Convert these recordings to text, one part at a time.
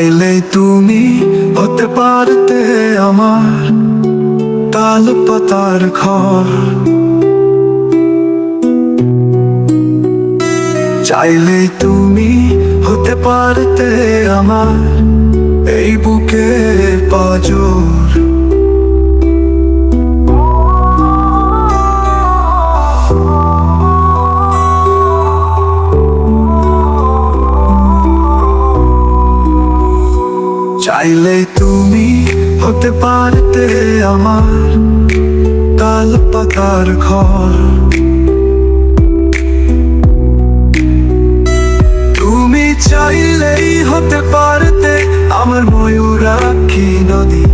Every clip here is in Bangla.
চাইলে তুমি হতে পারতে আমার তাল পাতার ঘর। চাইলে তুমি হতে পারতে আমার এই বুকে পাজর। চাইলে তুমি হতে পারতে আমার তাল পাতার ঘর। তুমি চাইলেই হতে পারতে আমার ময়ূরাক্ষী নদী।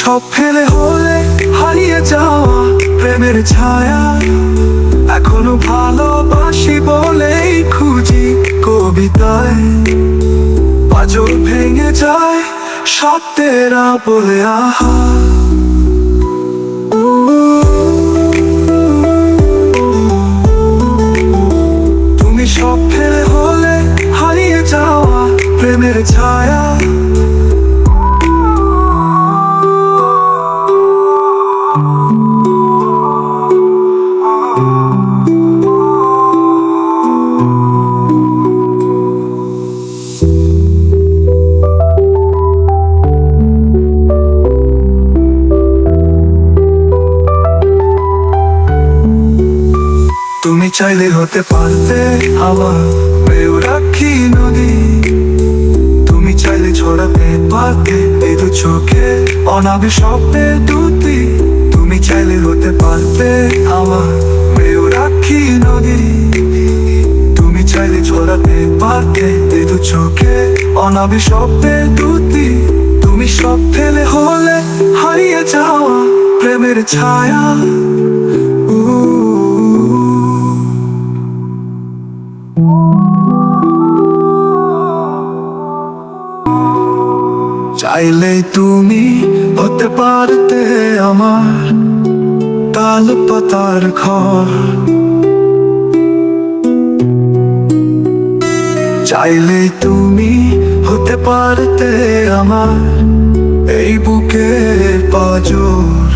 সব ফেলে হলে হারিয়ে যাওয়া প্রেমের ছায়া। এখনও ভালোবাসি বলেই খুঁজি কবিতায়। পাজল ভেঙে যায় সত্যেরা বলে আহা। তুমি সব ফেলে হলে হারিয়ে যাওয়া প্রেমের ছায়া। চাইলে হতে পারতে আমার মেয়রাক্ষী নদী। তুমি চাইলে ছড়াতে পারতে এই দু চোখে অনাবি শব্দে দুটি। তুমি চাইলে হতে পারতে আমার মেয়রাক্ষী নদী। তুমি চাইলে ছড়াতে পারতে এই দু চোখে অনাবি শব্দে দুটি। তুমি সব ফেলে হলে হারিয়ে যাওয়া প্রেমের ছায়া। চাইলে তুমি হতে পারতে আমার তাল পাতার ঘর। চাইলে তুমি হতে পারতে আমার এই বুকে পাজর।